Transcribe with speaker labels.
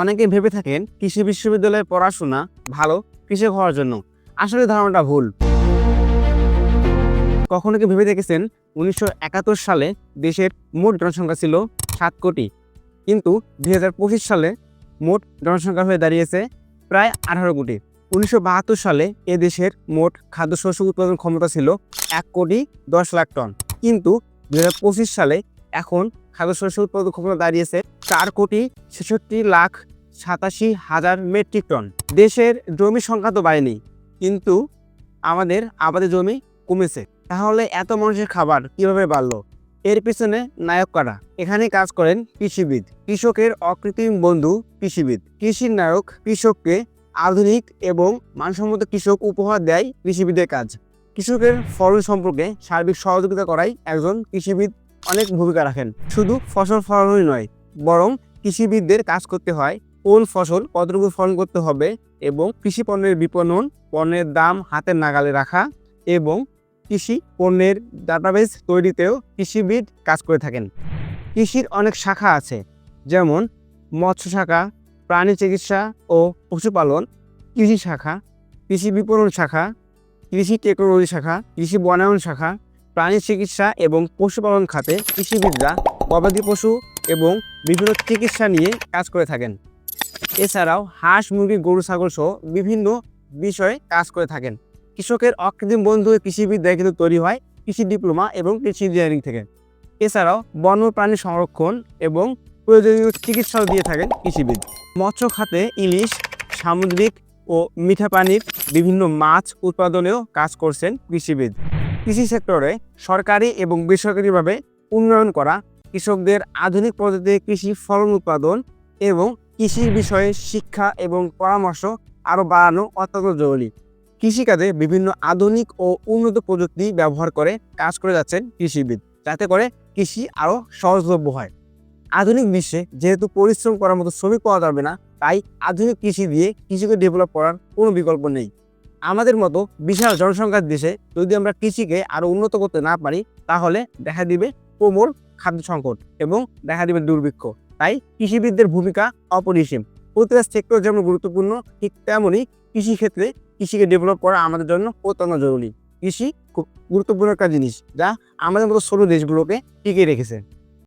Speaker 1: অনেকে ভেবে থাকেন কৃষি বিশ্ববিদ্যালয়ে পড়াশোনা ভালো কৃষক হওয়ার জন্য। আসলে ধারণাটা ভুল। কখনো কি ভেবে দেখেছেন উনিশশো একাত্তর সালে দেশের মোট জনসংখ্যা ছিল সাত কোটি? কিন্তু দুই হাজার পঁচিশ সালে মোট জনসংখ্যা হয়ে দাঁড়িয়েছে প্রায় আঠারো কোটি। উনিশশো বাহাত্তর সালে এ দেশের মোট খাদ্যশস্য উৎপাদন ক্ষমতা ছিল এক কোটি দশ লাখ টন। কিন্তু দুই হাজার পঁচিশ সালে এখন খাদ্যশস্য উৎপাদন ক্ষমতা দাঁড়িয়েছে চার কোটি ছেষট্টি লাখ সাতাশি হাজার মেট্রিক টন। দেশের জমি সংখ্যা তো বাড়েনি, কিন্তু আমাদের আবাদের জমি কমেছে। তাহলে এত মানুষের খাবার কীভাবে বাড়লো? এর পিছনে নায়ক কারা? এখানে কাজ করেন কৃষিবিদ, কৃষকের অকৃত্রিম বন্ধু কৃষিবিদ। কৃষির নায়ক কৃষককে আধুনিক এবং মানসম্মত কৃষক উপহার দেয় কৃষিবিদের কাজ। কৃষকের ফলন সম্পর্কে সার্বিক সহযোগিতা করাই একজন কৃষিবিদ অনেক ভূমিকা রাখেন। শুধু ফসল ফলানোই নয়, বরং কৃষিবিদদের কাজ করতে হয় কোন ফসল কতটুকু ফলন করতে হবে এবং কৃষি পণ্যের বিপণন, পণ্যের দাম হাতের নাগালে রাখা এবং কৃষি পণ্যের ডাটাবেস তৈরিতেও কৃষিবিদ কাজ করে থাকেন। কৃষির অনেক শাখা আছে, যেমন মৎস্য শাখা, প্রাণী চিকিৎসা ও পশুপালন, কৃষি শাখা, কৃষি বিপণন শাখা, কৃষি টেকনোলজি শাখা, কৃষি বনায়ন শাখা প্রাণী চিকিৎসা এবং পশুপালন খাতে কৃষিবিদরা গবাদি পশু এবং বিভিন্ন চিকিৎসা নিয়ে কাজ করে থাকেন। এছাড়াও হাঁস, মুরগি, গরু, ছাগল সহ বিভিন্ন বিষয়ে কাজ করে থাকেন। কৃষকের অকৃত্রিম বন্ধু কৃষিবিদ্যায় কিন্তু তৈরি হয় কৃষি ডিপ্লোমা এবং কৃষি ইঞ্জিনিয়ারিং থেকে। এছাড়াও বন্য প্রাণী সংরক্ষণ এবং প্রয়োজনীয় চিকিৎসাও দিয়ে থাকেন কৃষিবিদ। মৎস্য খাতে ইলিশ, সামুদ্রিক ও মিঠা পানির বিভিন্ন মাছ উৎপাদনেও কাজ করছেন কৃষিবিদ। কৃষি সেক্টরে সরকারি এবং বেসরকারিভাবে উন্নয়ন করা, কৃষকদের আধুনিক পদ্ধতিতে কৃষি ফলন উৎপাদন এবং কৃষির বিষয়ে শিক্ষা এবং পরামর্শ আরও বাড়ানো অত্যন্ত জরুরি। কৃষিকাজে বিভিন্ন আধুনিক ও উন্নত প্রযুক্তি ব্যবহার করে কাজ করে যাচ্ছেন কৃষিবিদ, যাতে করে কৃষি আরও সহজলভ্য হয়। আধুনিক বিশ্বে যেহেতু পরিশ্রম করার মতো শ্রমিক পাওয়া যাবে না, তাই আধুনিক কৃষি দিয়ে কৃষিকে ডেভেলপ করার কোনো বিকল্প নেই। আমাদের মতো বিশাল জনসংখ্যার দেশে যদি আমরা কৃষিকে আরও উন্নত করতে না পারি, তাহলে দেখা দিবে কোমল খাদ্য সংকট এবং দেখা দিবে দুর্ভিক্ষ। তাই কৃষিবিদদের ভূমিকা অপরিসীম। প্রতিটা সেক্টর যেমন গুরুত্বপূর্ণ, ঠিক তেমনই কৃষিক্ষেত্রে কৃষিকে ডেভেলপ করা আমাদের জন্য অত্যন্ত জরুরি। কৃষি খুব গুরুত্বপূর্ণ একটা জিনিস যা আমাদের মতো ছোট দেশগুলোকে টিকিয়ে রেখেছে।